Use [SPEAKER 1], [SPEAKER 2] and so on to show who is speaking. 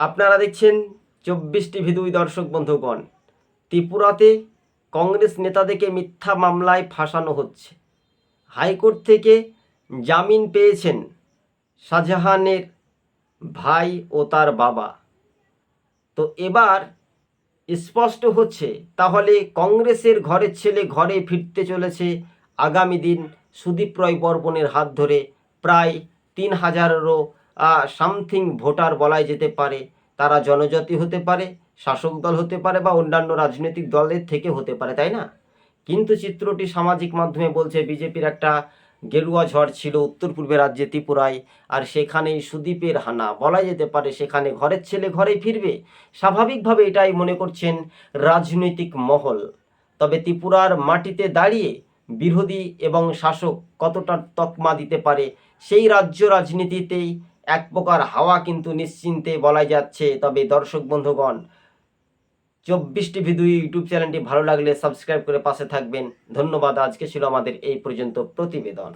[SPEAKER 1] আপনারা দেখছেন চব্বিশ টিভি দুই দর্শক বন্ধুগণ। ত্রিপুরাতে কংগ্রেস নেতাদেরকে মিথ্যা মামলায় ফাঁসানো হচ্ছে। হাইকোর্ট থেকে জামিন পেয়েছেন শাহজাহানের ভাই ও তার বাবা। তো এবার স্পষ্ট হচ্ছে, তাহলে কংগ্রেসের ঘরের ছেলে ঘরে ফিরতে চলেছে আগামী দিন সুদীপ রয় বর্মনের হাত ধরে প্রায় তিন হাজারেরও সামথিং ভোটার বলাই যেতে পারে, তারা জনজাতি হতে পারে, শাসক দল হতে পারে বা অন্যান্য রাজনৈতিক দলের থেকে হতে পারে, তাই না? কিন্তু চিত্রটি সামাজিক মাধ্যমে বলছে বিজেপির একটা গেরুয়া ঝড় ছিল উত্তর পূর্বে রাজ্যে ত্রিপুরায়, আর সেখানেই সুদীপের হানা। বলা যেতে পারে সেখানে ঘরের ছেলে ঘরে ফিরবে। স্বাভাবিকভাবে এটাই মনে করছেন রাজনৈতিক মহল। তবে ত্রিপুরার মাটিতে দাঁড়িয়ে বিরোধী এবং শাসক কতটা তকমা দিতে পারে, সেই রাজ্য রাজনীতিতেই এক প্রকার হাওয়া কিন্তু নিশ্চিন্তে বলা যাচ্ছে। তবে দর্শক বন্ধুগণ, চব্বিশ টিভি দুই ইউটিউব চ্যানেলটি ভালো লাগলে সাবস্ক্রাইব করে পাশে থাকবেন। ধন্যবাদ। আজকে ছিল আমাদের এই পর্যন্ত প্রতিবেদন।